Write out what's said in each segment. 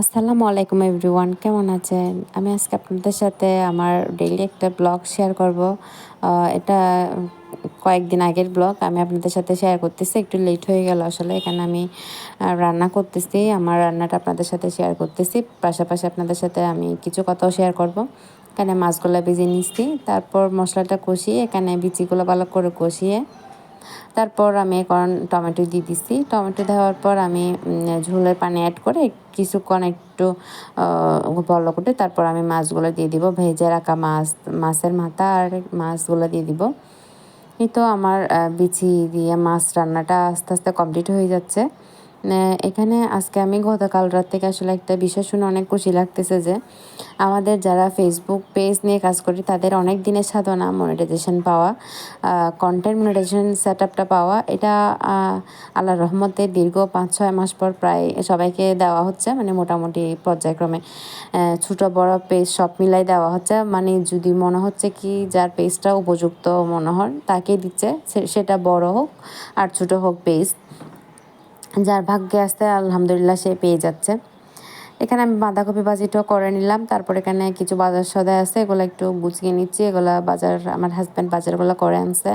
আসসালামু আলাইকুম এভরিওয়ান, কেমন আছেন? আমি আজকে আপনাদের সাথে আমার ডেইলি একটা ব্লগ শেয়ার করব। এটা কয়েকদিন আগের ব্লগ আমি আপনাদের সাথে শেয়ার করতেছি, একটু লেট হয়ে গেল আসলে, এখানে আমি রান্না করতেছি, আমার রান্নাটা আপনাদের সাথে শেয়ার করতেছি, পাশাপাশি আপনাদের সাথে আমি কিছু কথাও শেয়ার করব। এখানে মাছগুলো ভেজে নিচ্ছি, তারপর মশলাটা কষিয়ে, এখানে বিচিগুলো ভালো করে কষিয়ে তারপর আমি এখন টমেটো দিয়ে দিছি। টমেটো দেওয়ার পর আমি ঝোলের পানি অ্যাড করে কিছুক্ষণ একটু বলো করে তারপর আমি মাছগুলো দিয়ে দিব। ভেজে রাখা মাছ, মাছের মাথা আর মাছগুলো দিয়ে দিব। এই তো আমার বিচি দিয়ে মাছ রান্নাটা আস্তে আস্তে কমপ্লিট হয়ে যাচ্ছে। এখানে আজকে আমি গতকাল রাত থেকে আসলে একটা বিষয় শুনে অনেক খুশি লাগতেছে যে, আমাদের যারা ফেসবুক পেজ নিয়ে কাজ করি, তাদের অনেক দিনের সাধনা মনিটাইজেশন পাওয়া কন্টেন্ট মনিটাইজেশন সেট আপটা পাওয়া, এটা আল্লাহ রহমতে দীর্ঘ পাঁচ ছয় মাস পর প্রায় সবাইকে দেওয়া হচ্ছে মানে মোটামুটি পর্যায়ক্রমে। ছোটো বড় পেজ সব মিলাই দেওয়া হচ্ছে মানে যদি মনে হচ্ছে কি যার পেজটা উপযুক্ত মনে হয় তাকে দিচ্ছে সেটা বড় হোক আর ছোটো হোক পেজ যার ভাগ্যে আসতে আলহামদুলিল্লাহ সে পেয়ে যাচ্ছে। এখানে আমি বাঁধাকপি বাজিটাও করে নিলাম। তারপর এখানে কিছু বাজার সদায় আছে, এগুলো একটু গুছিয়ে নিচ্ছি। এগুলো বাজার, আমার হাজব্যান্ড বাজারগুলো করে আনছে।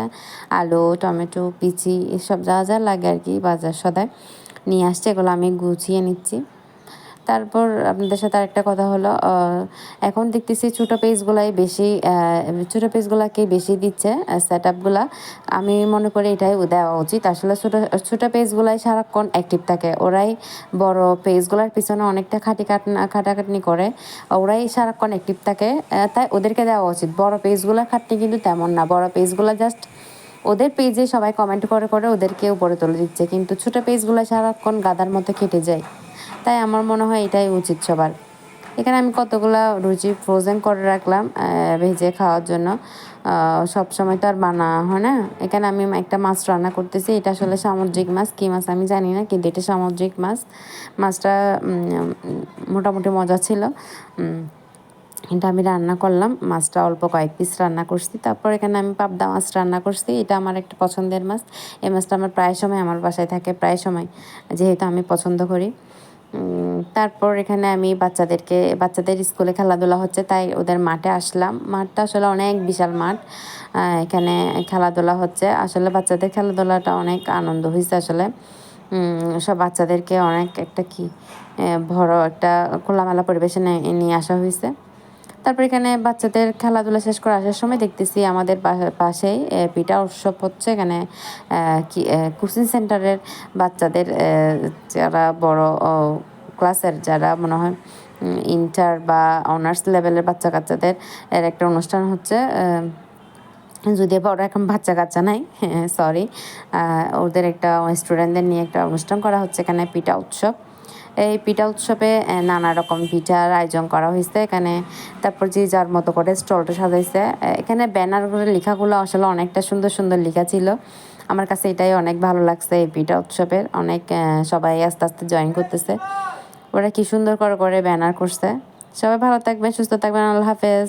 আলু, টমেটো পিচি এসব যা যা লাগে আর কি বাজার সদায় নিয়ে আসছে, এগুলো আমি গুছিয়ে নিচ্ছি। তারপর আপনাদের সাথে আরেকটা কথা হলো এখন দেখতেছি ছোটো পেজগুলাই বেশি ছোটো পেজগুলোকে বেশি দিচ্ছে সেট আপগুলা আমি মনে করি এটাই দেওয়া উচিত। আসলে ছোটো ছোটো পেজগুলাই সারাক্ষণ অ্যাক্টিভ থাকে। ওরাই বড় পেজগুলার পিছনে অনেকটা খাটি কাটনা খাটাখাটনি করে, ওরাই সারাক্ষণ অ্যাক্টিভ থাকে। তাই ওদেরকে দেওয়া উচিত। বড় পেজগুলোর খাটনি কিন্তু তেমন না। বড় পেজগুলো জাস্ট ওদের পেজে সবাই কমেন্ট করে করে ওদেরকে উপরে তুলে দিচ্ছে। কিন্তু ছোটো পেজগুলো সারাক্ষণ গাদার মতো খেটে যায়। তাই আমার মনে হয় এটাই উচিত সবার। এখানে আমি কতগুলো রুচি ফ্রোজেন করে রাখলাম ভেজে খাওয়ার জন্য। সব সময় তো আর বানা হয় না। এখানে আমি একটা মাছ রান্না করতেছি, এটা আসলে সামুদ্রিক মাছ, কী মাছ আমি জানি না, কিন্তু এটা সামুদ্রিক মাছ। মাছটা মোটামুটি মজা ছিল। এটা আমি রান্না করলাম, মাছটা অল্প কয়েক পিস রান্না করছি। তারপর এখানে আমি পাবদা মাছ রান্না করছি, এটা আমার একটা পছন্দের মাছ। এই মাছটা আমার প্রায় সময়, আমার বাসায় থাকে প্রায় সময়, যেহেতু আমি পছন্দ করি। তারপর এখানে আমি বাচ্চাদেরকে, বাচ্চাদের স্কুলে খেলাধুলা হচ্ছে, তাই ওদের মাঠে আসলাম। মাঠটা আসলে অনেক বিশাল মাঠ। এখানে খেলাধুলা হচ্ছে। আসলে বাচ্চাদের খেলাধুলাটা অনেক আনন্দ হয়েছে আসলে। সব বাচ্চাদেরকে অনেক একটা কি বড় একটা খোলামেলা পরিবেশে নিয়ে আসা হয়েছে তারপর এখানে বাচ্চাদের খেলাধুলা শেষ করে আসার সময় দেখতেছি আমাদের পাশেই পিঠা উৎসব হচ্ছে। এখানে কোচিং সেন্টারের বাচ্চাদের যারা বড় ক্লাসের যারা মনে হয় ইন্টার বা অনার্স লেভেলের বাচ্চা কাচ্চাদের এর একটা অনুষ্ঠান হচ্ছে। যদি বড় এখন বাচ্চা কাচ্চা নাই সরি ওদের একটা স্টুডেন্টদের নিয়ে একটা অনুষ্ঠান করা হচ্ছে। এখানে পিঠা উৎসব। এই পিঠা উৎসবে নানা রকম পিঠার আয়োজন করা হয়েছে এখানে। তারপর যে যার মতো করে স্টলটা সাজাইছে এখানে ব্যানারগুলো লেখাগুলো আসলে অনেকটা সুন্দর সুন্দর লেখা ছিল। আমার কাছে এটাই অনেক ভালো লাগছে এই পিঠা উৎসবের। অনেক সবাই আস্তে আস্তে জয়েন করতেছে। ওরা কি সুন্দর করে করে ব্যানার করছে। সবাই ভালো থাকবেন, সুস্থ থাকবেন, আল্লাহ হাফেজ।